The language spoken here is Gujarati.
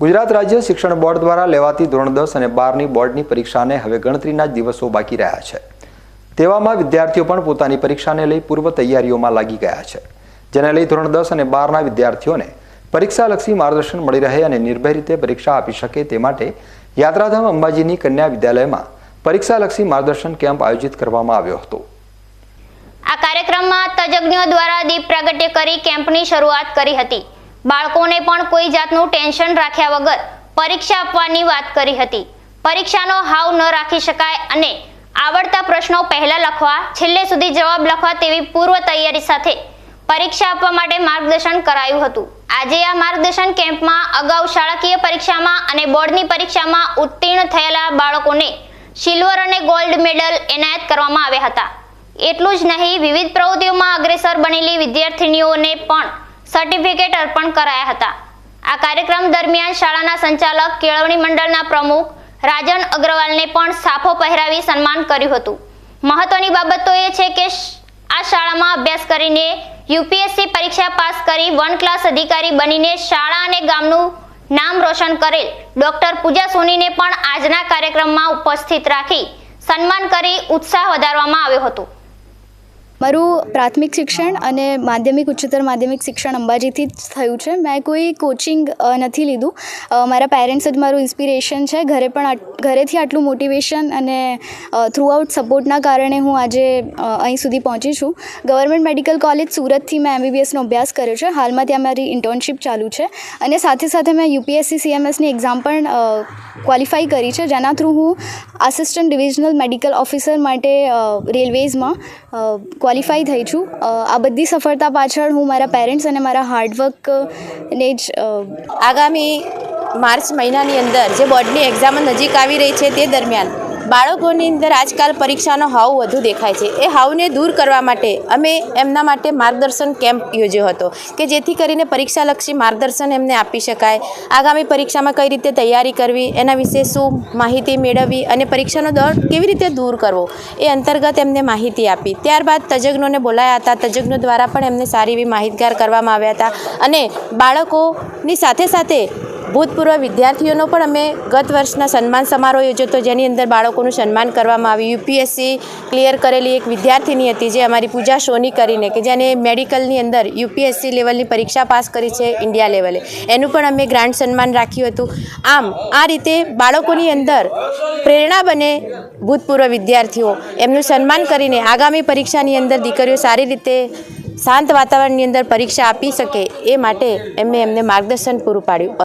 ગુજરાત રાજ્ય શિક્ષણ બોર્ડ દ્વારા લેવાતી ધોરણ દસ અને બારની બોર્ડની પરીક્ષાને હવે ગણતરીના જ દિવસો બાકી રહ્યા છે. તેવામાં વિદ્યાર્થીઓ પણ પોતાની પરીક્ષાને લઈ પૂર્વ તૈયારીઓમાં લાગી ગયા છે. જેને લઈ ધોરણ દસ અને બારના વિદ્યાર્થીઓને પરીક્ષાલક્ષી માર્ગદર્શન મળી રહે અને નિર્ભય રીતે પરીક્ષા આપી શકે તે માટે યાત્રાધામ અંબાજીની કન્યા વિદ્યાલયમાં પરીક્ષાલક્ષી માર્ગદર્શન કેમ્પ આયોજિત કરવામાં આવ્યો હતો. આ કાર્યક્રમમાં તજજ્ઞો દ્વારા દીપ પ્રાગટ્ય કરી કેમ્પની શરૂઆત કરી હતી. બાળકોને પણ કોઈ જાતનું ટેન્શન રાખ્યા વગર પરીક્ષા આપવાની વાત કરી હતી. પરીક્ષાનો હાવ ન રાખી શકાય અને આવડતા પ્રશ્નો પહેલા લખવા, છેલ્લે સુધી જવાબ લખવા તેવી પૂર્વ તૈયારી સાથે પરીક્ષા આપવા માટે માર્ગદર્શન કરાયું હતું. આજે આ માર્ગદર્શન કેમ્પમાં અગાઉ શાળાકીય પરીક્ષામાં અને બોર્ડની પરીક્ષામાં ઉત્તીર્ણ થયેલા બાળકોને સિલ્વર અને ગોલ્ડ મેડલ એનાયત કરવામાં આવ્યા હતા. એટલું જ નહીં, વિવિધ પ્રવૃત્તિઓમાં અગ્રેસર બનેલી વિદ્યાર્થિનીઓને પણ સર્ટિફિકેટ અર્પણ કરાયા હતા. આ કાર્યક્રમ દરમિયાન શાળાના સંચાલક, કેળવણી મંડળના પ્રમુખ રાજન અગ્રવાલને પણ સાફો પહેરાવી સન્માન કર્યું હતું. મહત્વની બાબત તો એ છે કે આ શાળામાં અભ્યાસ કરીને યુપીએસસી પરીક્ષા પાસ કરી વન ક્લાસ અધિકારી બનીને શાળા અને ગામનું નામ રોશન કરેલ ડોક્ટર પૂજા સોનીને પણ આજના કાર્યક્રમમાં ઉપસ્થિત રાખી સન્માન કરી ઉત્સાહ વધારવામાં આવ્યો હતો. મારું પ્રાથમિક શિક્ષણ અને માધ્યમિક, ઉચ્ચતર માધ્યમિક શિક્ષણ અંબાજીથી જ થયું છે. મેં કોઈ કોચિંગ નથી લીધું. મારા પેરેન્ટ્સ જ મારું ઇન્સ્પિરેશન છે. ઘરે પણ ઘરેથી આટલું મોટિવેશન અને થ્રુઆઉટ સપોર્ટના કારણે હું આજે અહીં સુધી પહોંચી છું. ગવર્મેન્ટ મેડિકલ કોલેજ સુરતથી મેં એમબીબીએસનો અભ્યાસ કર્યો છે. હાલમાં ત્યાં મારી ઇન્ટર્નશિપ ચાલુ છે. અને સાથે સાથે મેં યુપીએસસી સીએમએસની એક્ઝામ પણ ક્વોલિફાઈ કરી છે. જેના થ્રુ હું આસિસ્ટન્ટ ડિવિઝનલ મેડિકલ ઓફિસર માટે રેલવેઝમાં ક્વોલિફાઈ થઈ છું. આ બધી સફળતા પાછળ હું મારા પેરેન્ટ્સ અને મારા હાર્ડવર્કને જ આગામી માર્ચ મહિનાની અંદર જે બોર્ડની એક્ઝામ નજીક આવી રહી છે તે દરમિયાન બાળકોની અંદર આજકાલ પરીક્ષાનો હાવ વધુ દેખાય છે. એ હાવને દૂર કરવા માટે અમે એમના માટે માર્ગદર્શન કેમ્પ યોજ્યો હતો કે જેથી કરીને પરીક્ષાલક્ષી માર્ગદર્શન એમને આપી શકાય. આગામી પરીક્ષામાં કઈ રીતે તૈયારી કરવી, એના વિશે શું માહિતી મેળવવી અને પરીક્ષાનો દર કેવી રીતે દૂર કરવો, એ અંતર્ગત એમને માહિતી આપી. ત્યારબાદ તજજ્ઞોને બોલાયા હતા. તજજ્ઞો દ્વારા પણ એમને સારી એવી માહિતગાર કરવામાં આવ્યા હતા. અને બાળકોની સાથે સાથે ભૂતપૂર્વ વિદ્યાર્થીઓનો પણ અમે ગત વર્ષના સન્માન સમારોહ યોજ્યો હતો, જેની અંદર બાળકોનું સન્માન કરવામાં આવ્યું. યુપીએસસી ક્લિયર કરેલી એક વિદ્યાર્થીની હતી જે અમારી પૂજા સોની કરીને, કે જેને મેડિકલની અંદર યુપીએસસી લેવલની પરીક્ષા પાસ કરી છે ઇન્ડિયા લેવલે. એનું પણ અમે ગ્રાન્ટ સન્માન રાખ્યું હતું. આમ, આ રીતે બાળકોની અંદર પ્રેરણા બને ભૂતપૂર્વ વિદ્યાર્થીઓ. એમનું સન્માન કરીને આગામી પરીક્ષાની અંદર દીકરીઓ સારી રીતે શાંત વાતાવરણની અંદર પરીક્ષા આપી શકે એ માટે એમને એમને માર્ગદર્શન પૂરું પાડ્યું.